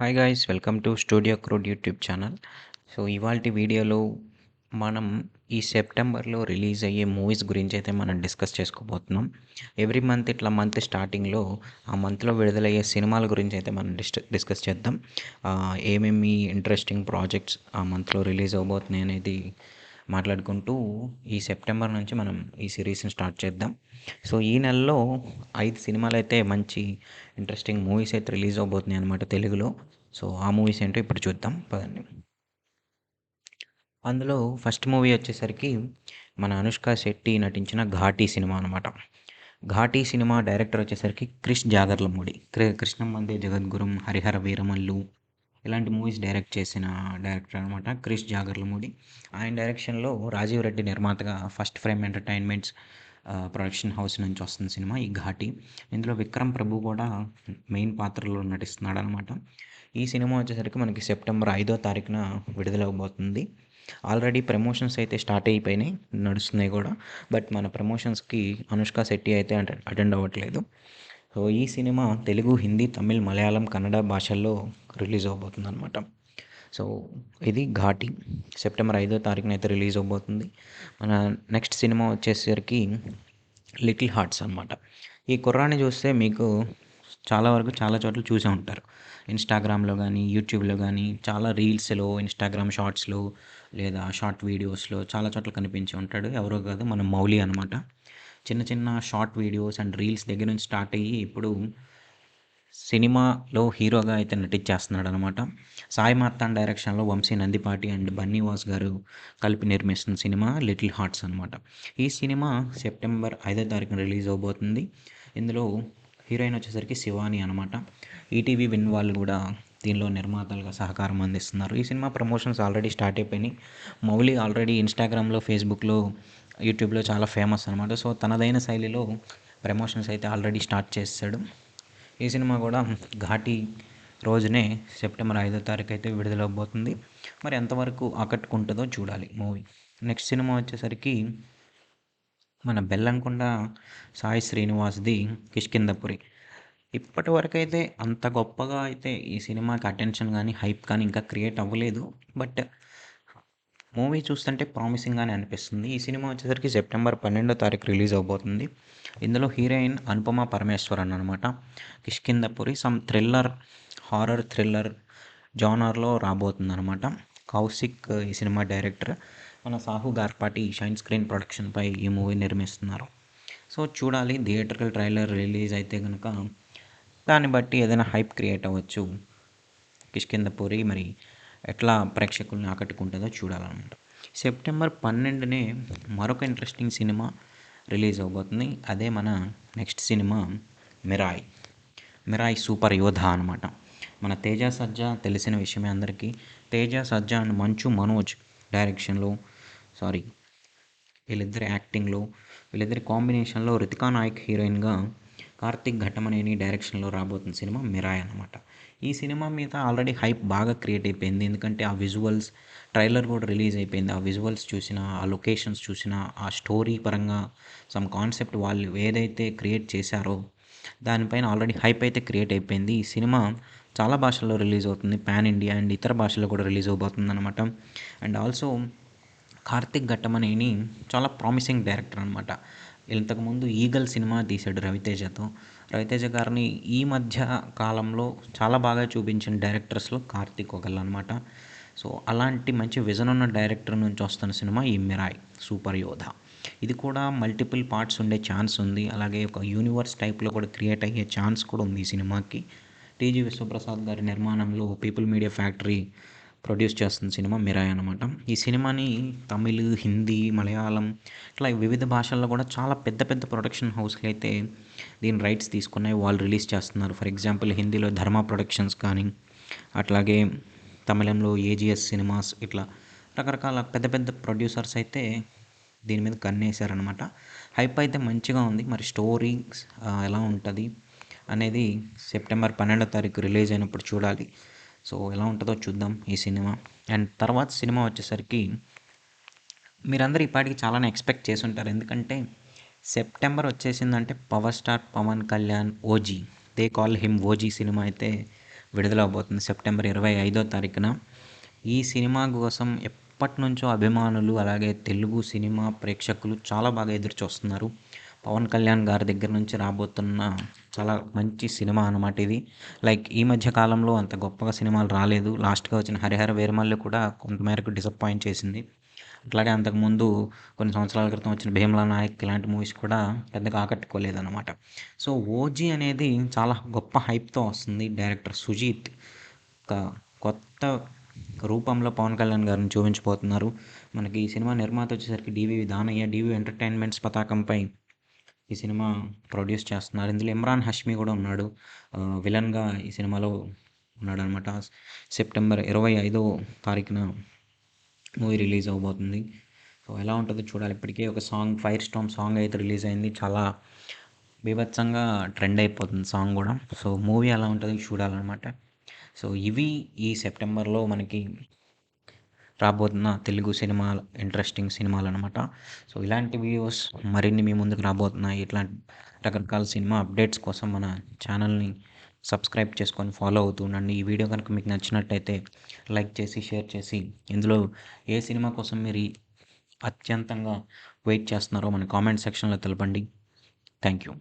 Hi guys welcome to studio crude YouTube channel so ఇవాల్టి వీడియోలో మనం ఈ సెప్టెంబర్లో రిలీజ్ అయ్యే మూవీస్ గురించి అయితే మనం డిస్కస్ చేసుకోబోతున్నాం. ఎవ్రీ మంత్ ఇట్లా మంత్ స్టార్టింగ్లో ఆ మంత్లో విడుదలయ్యే సినిమాల గురించి అయితే మనం డిస్ డిస్కస్ చేద్దాం. ఏమేమి ఇంట్రెస్టింగ్ ప్రాజెక్ట్స్ ఆ మంత్లో రిలీజ్ అవబోతున్నాయి అనేది మాట్లాడుకుంటూ ఈ సెప్టెంబర్ నుంచి మనం ఈ సిరీస్ని స్టార్ట్ చేద్దాం. సో ఈ నెలలో ఐదు సినిమాలు అయితే మంచి ఇంట్రెస్టింగ్ మూవీస్ అయితే రిలీజ్ అవబోతున్నాయి అనమాట తెలుగులో. సో ఆ మూవీస్ ఏంటో ఇప్పుడు చూద్దాం. పదండి. అందులో ఫస్ట్ మూవీ వచ్చేసరికి మన అనుష్క శెట్టి నటించిన ఘాటీ సినిమా అనమాట ఘాటీ సినిమా డైరెక్టర్ వచ్చేసరికి క్రిష్ జాగర్లమూడి. క్రి కృష్ణం వందే జగద్గురం హరిహర వీరమల్లు ఇలాంటి మూవీస్ డైరెక్ట్ చేసిన డైరెక్టర్ అనమాట క్రిష్ జాగర్లమూడి ఆయన డైరెక్షన్లో రాజీవ్ రెడ్డి నిర్మాతగా first frame entertainments production house నుంచి వస్తున్న సినిమా ఈ ఘాటి. ఇందులో విక్రమ్ ప్రభు కూడా మెయిన్ పాత్రలో నటిస్తున్నాడు అనమాట. ఈ సినిమా వచ్చేసరికి మనకి సెప్టెంబర్ ఐదో తారీఖున విడుదలవబోతుంది. ఆల్రెడీ ప్రమోషన్స్ అయితే స్టార్ట్ అయిపోయినాయి నడుస్తున్నాయి కూడా. బట్ మన ప్రమోషన్స్కి అనుష్క శెట్టి అయితే అటెండ్ అవ్వట్లేదు. సో ఈ సినిమా తెలుగు హిందీ తమిళ్ మలయాళం కన్నడ భాషల్లో రిలీజ్ అవబోతుంది అనమాట సో ఇది ఘాటి. సెప్టెంబర్ ఐదో తారీఖున అయితే రిలీజ్ అవబోతుంది. మన నెక్స్ట్ సినిమా వచ్చేసరికి లిటిల్ హార్ట్స్ అనమాట ఈ కుర్రాన్ని చూస్తే మీకు చాలా వరకు చాలా చోట్ల చూసే ఉంటారు. ఇన్స్టాగ్రామ్లో కానీ యూట్యూబ్లో కానీ చాలా రీల్స్లో ఇన్స్టాగ్రామ్ షార్ట్స్లో లేదా షార్ట్ వీడియోస్లో చాలా చోట్ల కనిపించి ఉంటాడు. ఎవరో కాదు మన మౌలి అనమాట చిన్న చిన్న షార్ట్ వీడియోస్ అండ్ రీల్స్ దగ్గర నుంచి స్టార్ట్ అయ్యి ఇప్పుడు సినిమాలో హీరోగా అయితే నటించేస్తున్నాడు అనమాట సాయి మార్తాన్ డైరెక్షన్లో వంశీ నందిపాటి అండ్ బన్నీ వాస్ గారు కలిపి నిర్మిస్తున్న సినిమా లిటిల్ హార్ట్స్ అనమాట ఈ సినిమా సెప్టెంబర్ ఐదో తారీఖున రిలీజ్ అవబోతుంది. ఇందులో హీరోయిన్ వచ్చేసరికి శివాని అనమాట ఈటీవీ విన్ వాళ్ళు కూడా దీనిలో నిర్మాతలుగా సహకారం అందిస్తున్నారు. ఈ సినిమా ప్రమోషన్స్ ఆల్రెడీ స్టార్ట్ అయిపోయినాయి. మౌలి ఆల్రెడీ ఇన్స్టాగ్రామ్లో ఫేస్బుక్లో యూట్యూబ్లో చాలా ఫేమస్ అనమాట సో తనదైన శైలిలో ప్రమోషన్స్ అయితే ఆల్రెడీ స్టార్ట్ చేస్తాడు ఈ సినిమా కూడా ఘాటి రోజునే సెప్టెంబర్ ఐదో తారీఖు అయితే విడుదలవబోతుంది. మరి ఎంతవరకు ఆకట్టుకుంటుందో చూడాలి మూవీ. నెక్స్ట్ సినిమా వచ్చేసరికి మన బెల్లంకొండ సాయి శ్రీనివాస్ది కిష్కిందపురి ఇప్పటి వరకు అయితే అంత గొప్పగా అయితే ఈ సినిమాకి అటెన్షన్ కానీ హైప్ కానీ ఇంకా క్రియేట్ అవ్వలేదు. బట్ మూవీ చూస్తుంటే ప్రామిసింగ్గానే అనిపిస్తుంది. ఈ సినిమా వచ్చేసరికి సెప్టెంబర్ పన్నెండో తారీఖు రిలీజ్ అవబోతుంది. ఇందులో హీరోయిన్ అనుపమ పరమేశ్వరన్ అనమాట Kishkindhapuri some thriller horror thriller జానర్లో రాబోతుంది అనమాట కౌశిక్ ఈ సినిమా డైరెక్టర్ మన సాహు గార్పాటి షైన్ స్క్రీన్ ప్రొడక్షన్పై ఈ మూవీ నిర్మిస్తున్నారు. సో చూడాలి. థియేటర్కి ట్రైలర్ రిలీజ్ అయితే కనుక దాన్ని బట్టి ఏదైనా హైప్ క్రియేట్ అవ్వచ్చు. కిష్కిందపూరి మరి ఎట్లా ప్రేక్షకుల్ని ఆకట్టుకుంటుందో చూడాలన్నమాట. సెప్టెంబర్ పన్నెండునే మరొక ఇంట్రెస్టింగ్ సినిమా రిలీజ్ అవబోతుంది అదే మన నెక్స్ట్ సినిమా మిరాయ్. మిరాయ్ సూపర్ యోధ అనమాట మన తేజ సజ్జా తెలిసిన విషయమే అందరికీ. తేజ సజ్జా అండ్ మంచు మనోజ్ డైరెక్షన్లో సారీ వీళ్ళిద్దరి యాక్టింగ్లో వీళ్ళిద్దరి కాంబినేషన్లో రితికా నాయక్ హీరోయిన్గా కార్తిక్ ఘట్టమనేని డైరెక్షన్లో రాబోతున్న సినిమా మిరాయ్ అనమాట ఈ సినిమా మీద ఆల్రెడీ హైప్ బాగా క్రియేట్ అయిపోయింది. ఎందుకంటే ఆ విజువల్స్ ట్రైలర్ కూడా రిలీజ్ అయిపోయింది. ఆ విజువల్స్ చూసిన ఆ లొకేషన్స్ చూసిన ఆ స్టోరీ పరంగా సమ్ కాన్సెప్ట్ వాళ్ళు ఏదైతే క్రియేట్ చేశారో దానిపైన ఆల్రెడీ హైప్ అయితే క్రియేట్ అయిపోయింది. ఈ సినిమా చాలా భాషల్లో రిలీజ్ అవుతుంది. పాన్ ఇండియా అండ్ ఇతర భాషల్లో కూడా రిలీజ్ అవబోతుంది అనమాట అండ్ ఆల్సో కార్తిక్ ఘట్టమనేని చాలా ప్రామిసింగ్ డైరెక్టర్ అనమాట ఇంతకుముందు ఈగల్ సినిమా తీశాడు రవితేజతో. రవితేజ గారిని ఈ మధ్య కాలంలో చాలా బాగా చూపించిన డైరెక్టర్స్లో కార్తిక్ ఒకళ్ళు అనమాట సో అలాంటి మంచి విజన్ ఉన్న డైరెక్టర్ నుంచి వస్తున్న సినిమా ఈ మిరాయ్ సూపర్ యోధ. ఇది కూడా మల్టిపుల్ పార్ట్స్ ఉండే ఛాన్స్ ఉంది. అలాగే ఒక యూనివర్స్ టైప్లో కూడా క్రియేట్ అయ్యే ఛాన్స్ కూడా ఉంది ఈ సినిమాకి. టీజీ విశ్వప్రసాద్ గారి నిర్మాణంలో పీపుల్ మీడియా ఫ్యాక్టరీ ప్రొడ్యూస్ చేస్తున్న సినిమా మిరాయ్ అనమాట ఈ సినిమాని తమిళ్ హిందీ మలయాళం ఇట్లా వివిధ భాషల్లో కూడా చాలా పెద్ద పెద్ద ప్రొడక్షన్ హౌస్లు అయితే దీని రైట్స్ తీసుకున్నాయి వాళ్ళు రిలీజ్ చేస్తున్నారు. ఫర్ ఎగ్జాంపుల్ హిందీలో ధర్మ ప్రొడక్షన్స్ కానీ అట్లాగే తమిళంలో ఏజిఎస్ సినిమాస్ ఇట్లా రకరకాల పెద్ద పెద్ద ప్రొడ్యూసర్స్ అయితే దీని మీద కన్నేసారనమాట హైప్ అయితే మంచిగా ఉంది. మరి స్టోరీ ఎలా ఉంటుంది అనేది సెప్టెంబర్ పన్నెండో తారీఖు రిలీజ్ అయినప్పుడు చూడాలి. సో ఎలా ఉంటుందో చూద్దాం ఈ సినిమా. అండ్ తర్వాత సినిమా వచ్చేసరికి మీరందరూ ఈ పాటికి చాలానే ఎక్స్పెక్ట్ చేసి ఉంటారు ఎందుకంటే September వచ్చేసిందంటే power star Pawan Kalyan OG. They call him OG cinema అయితే విడుదల అవబోతుంది సెప్టెంబర్ ఇరవై ఐదో తారీఖున. ఈ సినిమా కోసం ఎప్పటి నుంచో అభిమానులు అలాగే తెలుగు సినిమా ప్రేక్షకులు చాలా బాగా ఎదురు చూస్తున్నారు పవన్ కళ్యాణ్ గారి దగ్గర నుంచి రాబోతున్న చాలా మంచి సినిమా అనమాట ఇది. లైక్ ఈ మధ్య కాలంలో అంత గొప్పగా సినిమాలు రాలేదు. లాస్ట్గా వచ్చిన హరిహర వీరమల్లి కూడా కొంతమేరకు డిసప్పాయింట్ చేసింది. అట్లాగే అంతకుముందు కొన్ని సంవత్సరాల క్రితం వచ్చిన భీమలా నాయక్ ఇలాంటి మూవీస్ కూడా పెద్దగా ఆకట్టుకోలేదు అనమాట సో ఓజీ అనేది చాలా గొప్ప హైప్తో వస్తుంది డైరెక్టర్ సుజీత్. ఒక కొత్త రూపంలో పవన్ కళ్యాణ్ గారిని చూపించబోతున్నారు. మనకి ఈ సినిమా నిర్మాత వచ్చేసరికి డివి దానయ్య డివి ఎంటర్టైన్మెంట్స్ పతాకంపై ఈ సినిమా ప్రొడ్యూస్ చేస్తున్నారు. ఇందులో ఇమ్రాన్ హష్మి కూడా ఉన్నాడు. విలన్గా ఈ సినిమాలో ఉన్నాడు అనమాట సెప్టెంబర్ ఇరవై ఐదో తారీఖున మూవీ రిలీజ్ అవబోతుంది. సో ఎలా ఉంటుందో చూడాలి. ఇప్పటికే ఒక సాంగ్ ఫైర్ స్టామ్ సాంగ్ అయితే రిలీజ్ అయింది. చాలా బీభత్సంగా ట్రెండ్ అయిపోతుంది సాంగ్ కూడా. సో మూవీ ఎలా ఉంటుందో చూడాలన్నమాట. సో ఇవి ఈ సెప్టెంబర్లో మనకి రాబోతున్న తెలుగు సినిమా ఇంట్రెస్టింగ్ సినిమాలు అనమాట సో ఇలాంటి వీడియోస్ మరిన్ని మీ ముందుకు రాబోతున్నాయి. ఇట్లాంటి రకరకాల సినిమా అప్డేట్స్ కోసం మన ఛానల్ని సబ్స్క్రైబ్ చేసుకొని ఫాలో అవుతూ ఉండండి. ఈ వీడియో కనుక మీకు నచ్చినట్టయితే లైక్ చేసి షేర్ చేసి ఇందులో ఏ సినిమా కోసం మీరు అత్యంతంగా వెయిట్ చేస్తున్నారో మన కామెంట్ సెక్షన్లో తెలపండి. Thank you